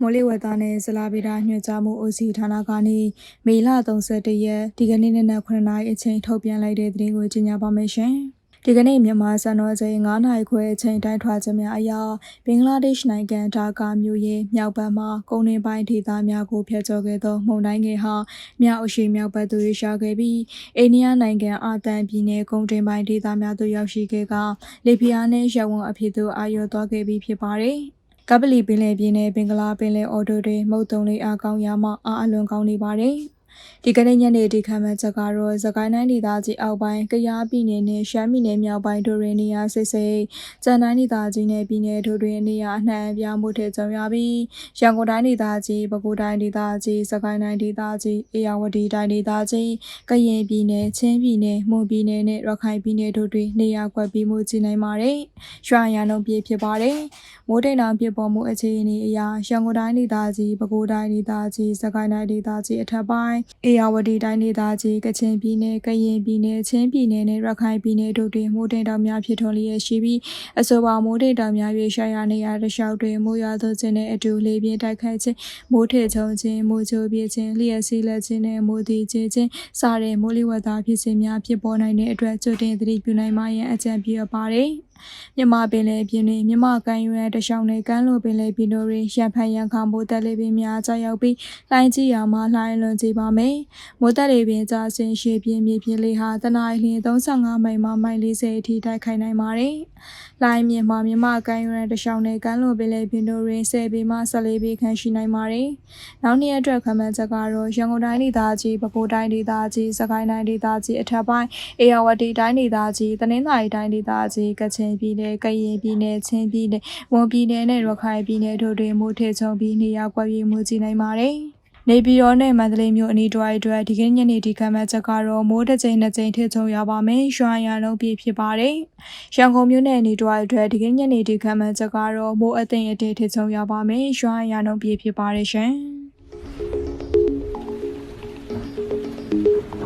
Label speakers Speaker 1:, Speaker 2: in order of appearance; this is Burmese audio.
Speaker 1: မိုးလေဝသနဲ့ဇလာဗီဒာညွှန်ကြားမှု OC ဌာနကနေမေလ31ရက်ဒီကနေ့နနက်9:00နာရီအချိန်ထုတ်ပြန်လိုက်တဲ့သတင်းကိုကြေညာပါမယ်ရှင်။ ဒီကနေ့မြန်မာစံတော်ချိန်9နာရီခွဲအချိန်တိုင်းထွာချက်များအရဘင်္ဂလားဒေ့ရှ်နိုင်ငံဒါကာမြို့ရဲ့မြောက်ဘက်မှကုန်းတွင်းပိုင်းဒေသများကိုဖျက်ချော်ခဲ့သောမုန်တိုင်းငယ်ဟာမြောက်အရှိမြောက်ဘက်သို့ရွှေ့ခဲ့ပြီးအိန္ဒိယနိုင်ငံအာတန်ပြည်နယ်ကုန်းတွင်းပိုင်းဒေသများသို့ရောက်ရှိခဲ့ကလေပြင်းအားနှင့်ရဝံအဖြစ်သို့အာရုံသွားခဲ့ပြီးဖြစ်ပါတယ်။ကပလီပင်လယ်ပြင်နဲ့ဘင်္ဂလားပင်လယ်အော်တိုတွေမုတ်တုံလေးအားကောင်းရမှအားအလွန်ကောင်းနေပါတယ်။ ဒီကနေ့ညနေဒီခံမှတ်ချက်ကတော့သကိုင်းတိုင်းဒေသကြီးအောက်ပိုင်းကယားပြည်နယ်နဲ့ရှမ်းပြည်နယ်မြောက်ပိုင်းတို့တွင်နေရာစိတ်စိတ်ကြံတိုင်းဒေသကြီးနဲ့ပြည်နယ်တို့တွင်နေရာအနှံ့အပြားမှုထည့်ကြုံရပြီးရန်ကုန်တိုင်းဒေသကြီးပဲခူးတိုင်းဒေသကြီးသကိုင်းတိုင်းဒေသကြီးအေရဝတီတိုင်းဒေသကြီးကရင်ပြည်နယ်ချင်းပြည်နယ်မွန်ပြည်နယ်နဲ့ရခိုင်ပြည်နယ်တို့တွင်နေရာကွက်ပြီးမှုကြီးနိုင်ပါတယ်။ရွှာရန်လုံးပြေဖြစ်ပါတယ်။မိုးတိမ်တောင်ပြပေါ်မှုအခြေအနေအရရန်ကုန်တိုင်းဒေသကြီးပဲခူးတိုင်းဒေသကြီးသကိုင်းတိုင်းဒေသကြီးအထက်ပိုင်းအေရဝတီတိုင်းဒေသကြီးကချင်ပြည်နယ်ကရင်ပြည်နယ်ချင်းပြည်နယ်နဲ့ရခိုင်ပြည်နယ်တို့တွင်မိုးတိမ်တောင်များဖြစ်ထွန်းလျက်ရှိပြီးအဆိုပါမိုးတိမ်တောင်များ၍ရှာရနေရာတစ်လျှောက်တွင်မိုးရွာသွန်းခြင်းနဲ့အတူလေပြင်းတိုက်ခတ်ခြင်းမိုးထချုံခြင်းမိုးချိုးပြခြင်းလျှက်စီးလက်ခြင်းနဲ့မိုးတီခြင်းခြင်းစတဲ့မိုးလေဝသဖြစ်စဉ်များဖြစ်ပေါ်နိုင်တဲ့အတွက်ကြိုတင်သတိပြုနိုင်မှရန်အကြံပြုအပ်ပါတယ်။မြမပင်လေပြင်းတွင်မြမကန်ရွယ်တရှောင်းနဲ့ကမ်းလိုပင်လေပြင်းတို့တွင်ရံဖန်ရံခါမိုးတက်လေပင်များကြောက်ရောက်ပြီးလှိုင်းကြီးရာမှလှိုင်းလွန်ကြပါမယ်။မိုးတက်လေပင်ကြာဆင်းရှည်ပြင်းမြေပြင်းလေးဟာတနအီလ35မိုင်မှမိုင်40အထိတိုက်ခိုက်နိုင်ပါတယ်။လိုင်းမြင့်မှမြမကန်ရွယ်တရှောင်းနဲ့ကမ်းလိုပင်လေပြင်းတို့တွင်10ပေမှ14ပေခန့်ရှိနိုင်ပါတယ်။နောက်နေ့အတွက်ခန့်မှန်းချက်ကတော့ရန်ကုန်တိုင်းဒေသကြီးပဲခူးတိုင်းဒေသကြီးစကိုင်းတိုင်းဒေသကြီးအထက်ပိုင်းအေရဝတီတိုင်းဒေသကြီးတနင်္သာရီတိုင်းဒေသကြီးကချင်ပြည်နယ်ကရင်ပြည်နယ်ချင်းပြည်နယ်ဝန်ပြည်နယ်နဲ့ရခိုင်ပြည်နယ်တို့တွင်မိုးထချုံပြီးနေရာကွက်ပြီးမှုကြည့်နိုင်ပါတယ်။နေပြည်တော်နဲ့မန္တလေးမြို့အနီးတွိုင်းအတွက်ဒီကနေ့ညနေဒီကမ်းမဲ့ချက်ကတော့မိုးတစ်ကြိမ်နှစ်ကြိမ်ထချုံရပါမယ်။ရွှာရံလုံးပြည့်ဖြစ်ပါတယ်။ရန်ကုန်မြို့နယ်အနီးတွိုင်းအတွက်ဒီကနေ့ညနေဒီကမ်းမဲ့ချက်ကတော့မိုးအသိမ်အတေထချုံရပါမယ်။ရွှာရံလုံးပြည့်ဖြစ်ပါတယ်ရှင်။